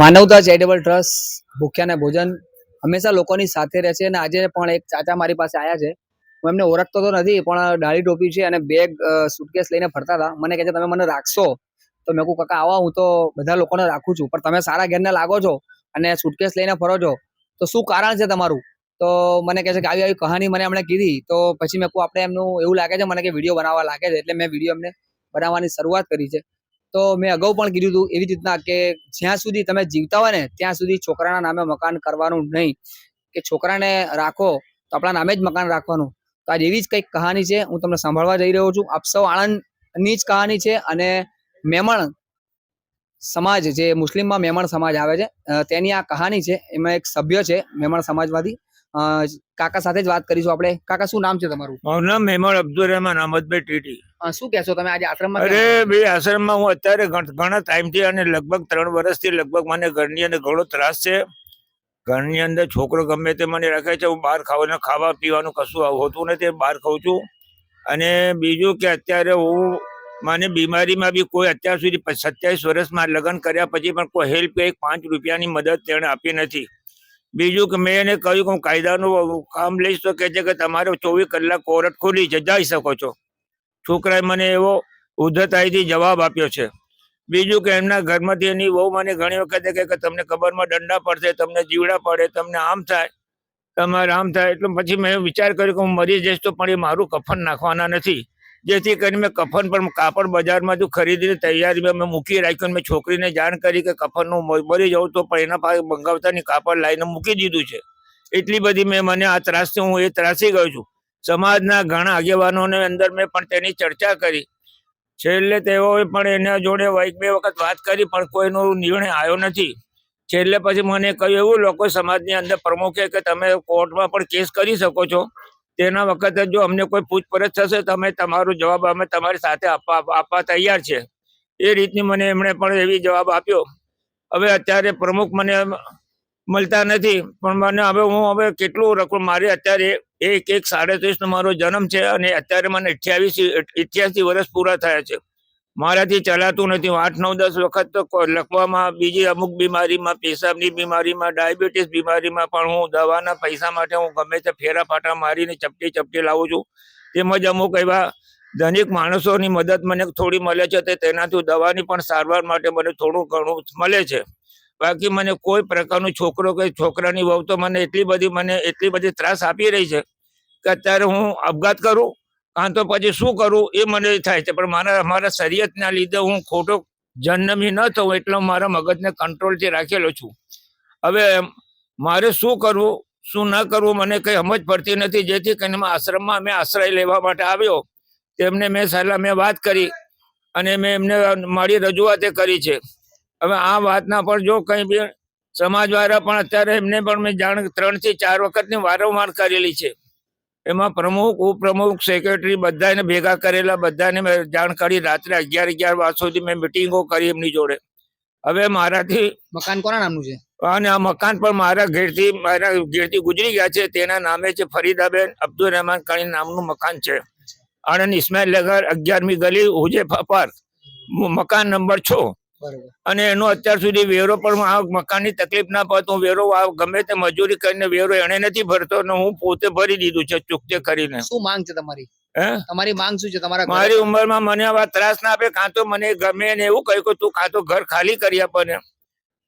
માનવતા charitable trust, ભૂખ્યાને ભોજન, હંમેશા લોકોની સાથે રહે છે અને આજે પણ એક ચાચા મારી પાસે આવ્યા છે. હું એમને ઓળખતો તો નથી, પણ ડાળી ટોપી છે અને બેગ સુટકેસ લઈને ફરતા હતા. મને કહે છે, તમે મને રાખશો? તો મેં કહું, કાકા, આવો, હું તો બધા લોકોને રાખું છું, પણ તમે સારા ઘેરના લાગો છો અને સુટકેસ લઈને ફરો છો. તો શું કારણ છે તમારું? તો મને કહે છે કે આવી આવી કહાની મને એમણે કીધી. તો પછી મેં કહું, આપણે એમનું એવું લાગે છે, મને કે વીડિયો બનાવવા લાગે છે. એટલે મેં વીડિયો એમને બનાવવાની શરૂઆત કરી છે. તો મેં અગાઉ પણ કીધું હતું એવી રીતના કે જ્યાં સુધી તમે જીવતા હોય ને, ત્યાં સુધી છોકરાના નામે મકાન કરવાનું નહીં. કે છોકરાને રાખો, તો આપણા નામે જ મકાન રાખવાનું. તો આજે એવી જ કંઈક કહાની છે, હું તમને સાંભળવા જઈ રહ્યો છું. આપ સૌ આણંદની જ કહાની છે અને મેમણ સમાજ, જે મુસ્લિમમાં મેમણ સમાજ આવે છે તેની આ કહાની છે. એમાં એક સભ્ય છે, મેમણ સમાજમાંથી કાકા સાથે જ વાત કરીશું આપણે. કાકા શું નામ છે તમારું? મારું નામ મહેમાન અબ્દુલ રહેમાન અહમદભાઈ ટીટી. શું કહેશો તમે? આજે આશ્રમમાં અરે બે આશ્રમમાં હું અત્યારે ઘણ- ટાઈમથી અને લગભગ ત્રણ વર્ષથી લગભગ મને ઘરની અંદર ઘણો ત્રાસ છે. ઘરની અંદર છોકરો ગમે તે મને રાખે છે. હું બહાર ખાવાનું ખાવા પીવાનું કશું હોતું નથી બહાર ખાઉં છું. અને બીજું કે અત્યારે હું મને બીમારીમાં બી કોઈ અત્યાર સુધી સત્યાવીસ વર્ષમાં લગ્ન કર્યા પછી પણ કોઈ હેલ્પ કે એક પાંચ રૂપિયાની મદદ તેણે આપી નથી. બીજું કે મેં એને કહ્યું કે હું કાયદાનું કામ લઈશ તો કહે છે કે તમારે ચોવીસ કલાક કોર્ટ ખોલી છે જઈ શકો છો. છોકરાએ મને એવો ઉદ્ધતાઈથી જવાબ આપ્યો છે. બીજું કે એમના ઘરમાંથી એની બહુ મને ઘણી વખતે કહે કે તમને કબરમાં દંડા પડશે, તમને જીવડા પડે, તમને આમ થાય, તમારે આમ થાય. એટલે પછી મેં વિચાર કર્યો કે હું મરી જઈશ તો પણ એ મારું કફન નાખવાના નથી. જેથી કરીને મેં કફન પણ કાપડ બજારમાં જો ખરીદીને તૈયારીમાં મેં મૂકી રાખ્યું મેં છોકરીને જાણ કરી કે કફનનું મરી જાઉં તો પણ એના પાસે મંગાવતાની કાપડ લાવીને મૂકી દીધું છે. એટલી બધી મેં, મને આ ત્રાસથી હું એ ત્રાસી ગયો છું. સમાજના ઘણા આગેવાનોને અંદર મેં પણ તેની ચર્ચા કરી. છેલ્લે તેઓએ પણ એના જોડે એક બે વખત વાત કરી, પણ કોઈનો નિર્ણય આવ્યો નથી. છેલ્લે પછી મને કહ્યું એવું, લોકો સમાજની અંદર પ્રમુખે કે તમે કોર્ટમાં પણ કેસ કરી શકો છો. તેના વખતે જો અમને કોઈ પૂછપરછ થશે તમે તમારો જવાબ અમે તમારી સાથે આપવા આપવા તૈયાર છે. એ રીતની મને એમણે પણ એવી જવાબ આપ્યો. હવે અત્યારે પ્રમુખ મને મળતા નથી, પણ મને હવે હું હવે કેટલું રકમ મારે અત્યારે એક એક સાડત્રીસ નો મારો જન્મ છે અને અત્યારે મને અઠ્યાવીસ અઠ્યાસી વર્ષ પૂરા થયા છે. મારાથી ચલાતું નથી. આઠ, નવ, દસ વખત તો લખવામાં બીજી અમુક બીમારીમાં, પેશાબની બીમારીમાં, ડાયાબિટીસ બીમારીમાં પણ હું દવાના પૈસા માટે હું ગમે તે ફેરા ફાટા મારીને ચપટી ચપટી લાવું છું. તેમજ અમુક એવા ધનિક માણસોની મદદ મને થોડી મળે છે તે તેનાથી દવાની પણ સારવાર માટે મને થોડું ઘણું મળે છે. બાકી મને કોઈ પ્રકારનો છોકરો કે છોકરાની વહુ તો મને એટલી બધી, મને એટલી બધી ત્રાસ આપી રહી છે કે અત્યારે હું અપઘાત કરું. કાં તો પછી શું કરું? એ મને થાય છે. પણ મારા મારા શરીયતના લીધે હું ખોટો જન્મી ન થઉં એટલે મારા મગજને કંટ્રોલથી રાખેલો છું. હવે મારે શું કરવું? શું ન કરવું? મને કંઈ સમજ પડતી નથી. જેથી કરીને આશ્રમમાં મેં આશ્રય લેવા માટે આવ્યો. તેમને મેં સલાહ મેં વાત કરી અને મેં એમને મારી રજૂઆતે કરી છે. હવે આ વાતના પર જો કંઈ બી સમાજવાળા પણ અત્યારે એમને પણ મેં જાણ ત્રણથી ચાર વખતની વારંવાર કરેલી છે. એમાં પ્રમુખ ઉપપ્રમુખ સેક્રેટરી બધાને ભેગા કરેલા બધાને મેં જાણ કરી રાત્રે અગિયાર અગિયાર વાગ સુધી મેં મિટિંગો કરી એમની જોડે. હવે મારાથી મકાન કોના નામનું છે? અને આ મકાન પણ મારા ઘેરથી મારા ઘેરથી ગુજરી ગયા છે. તેના નામે છે ફરીદાબેન અબ્દુલ રહેમાન કણી નામનું મકાન છે. આણંદ ઇસ્માઇલ નગર અગિયારમી ગલી હુજે પાર્ક. મકાન નંબર છ. અને એનો અત્યાર સુધી વેરો પણ આ મકાનની તકલીફ ના પડતો વેરો ગમે તે મજૂરી કરીને વેરો એને નથી ભરતો અને હું પોતે ભરી દીધું છે ચૂકતે કરીને. શું માંગ છે તમારી? તમારી માંગ શું છે તમારા મારી ઉંમરમાં મને આવા ત્રાસ ના આપે કાં તો મને ગમે ને એવું કહ્યું કે તું કાં તો ઘર ખાલી કરી આપે ને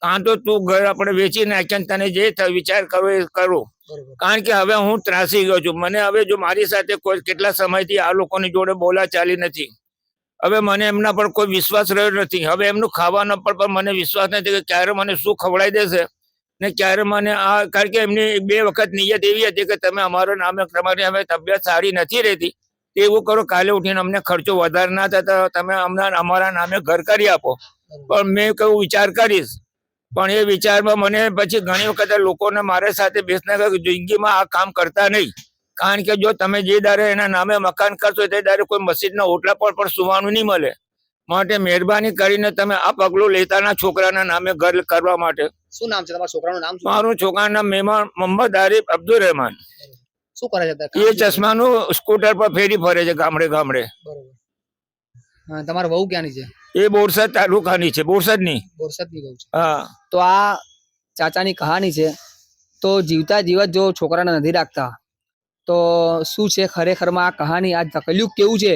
કાં તો તું ઘર આપણે વેચી નાખે તને જે વિચાર કરો એ કરો. કારણ કે હવે હું ત્રાસી ગયો છું. મને હવે જો મારી સાથે કોઈ કેટલા સમયથી આ લોકોની જોડે બોલા ચાલી નથી. હવે મને એમના પર કોઈ વિશ્વાસ રહ્યો નથી. હવે એમનું ખાવાના પર મને વિશ્વાસ નથી કે ક્યારે મને શું ખવડાવી દેશે. ને ક્યારે મને આ, કારણ કે એમની બે વખત નિયત એવી હતી કે તમે અમારો નામે, તમારી હવે તબિયત સારી નથી રહેતી. એવું કરો, કાલે ઉઠીને અમને ખર્ચો વધારે ના થતા તમે અમને, અમારા નામે ઘર કરી આપો. પણ મેં કહ્યું વિચાર કરીશ. પણ એ વિચારમાં મને પછી ઘણી વખત લોકોને મારા સાથે બેસના જિંદગીમાં આ કામ કરતા નહીં. કારણ કે જો તમે જે દારે એના નામે મકાન કરશો તે દારે કોઈ મસ્જિદના ઓટલા પર પણ સુવાનું નહીં મળે. માટે મહેરબાની કરીને તમે આ પગલું લેતાના છોકરાના નામે ઘર કરવા માટે. શું નામ છે તમારા છોકરાનું નામ મારું છોકરાનું નામ મહેમાન મોહમ્મદ આરિફ અબ્દુલ રહેમાન. શું કરે છે? એ ચશ્માનું સ્કૂટર પર ફેરી ફરે છે ગામડે ગામડે. તમારા વહુ ક્યાંની છે? એ બોરસદ તાલુકાની છે બોરસદની. બોરસદની છું. હા. તો આ ચાચાની કહાની છે તો જીવતા જીવત જો છોકરાને નથી રાખતા તો શું છે ખરેખરમાં આ કહાની? આ કલયુગ કેવું છે?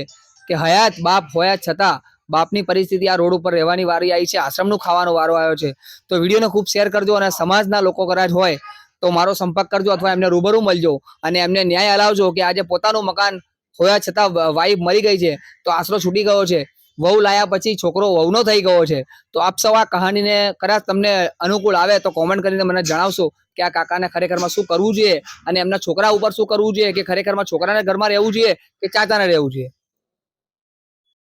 કે હયાત બાપ હોયા છતાં બાપની પરિસ્થિતિ આ રોડ ઉપર રહેવાની વારી આવી છે, આશ્રમનું ખાવાનો વારો આવ્યો છે. તો વિડીયોને ખૂબ શેર કરજો અને સમાજના લોકો કદાચ હોય તો મારો સંપર્ક કરજો અથવા એમને રૂબરૂ મળજો અને એમને ન્યાય અલાવજો કે આજે પોતાનું મકાન હોયા છતાં વાઈફ મરી ગઈ છે, તો આશરો છૂટી ગયો છે. વહુ લાયા પછી છોકરો વહુનો થઈ ગયો છે. તો આપ સૌ આ કહાનીને કદાચ તમને અનુકૂળ આવે તો કોમેન્ટ કરીને મને જણાવશો કે આ કાકાને ખરેખરમાં શું કરવું જોઈએ અને એમના છોકરા ઉપર શું કરવું જોઈએ કે ખરેખરમાં છોકરાને ઘરમાં રહેવું જોઈએ કે ચાચાને રહેવું જોઈએ?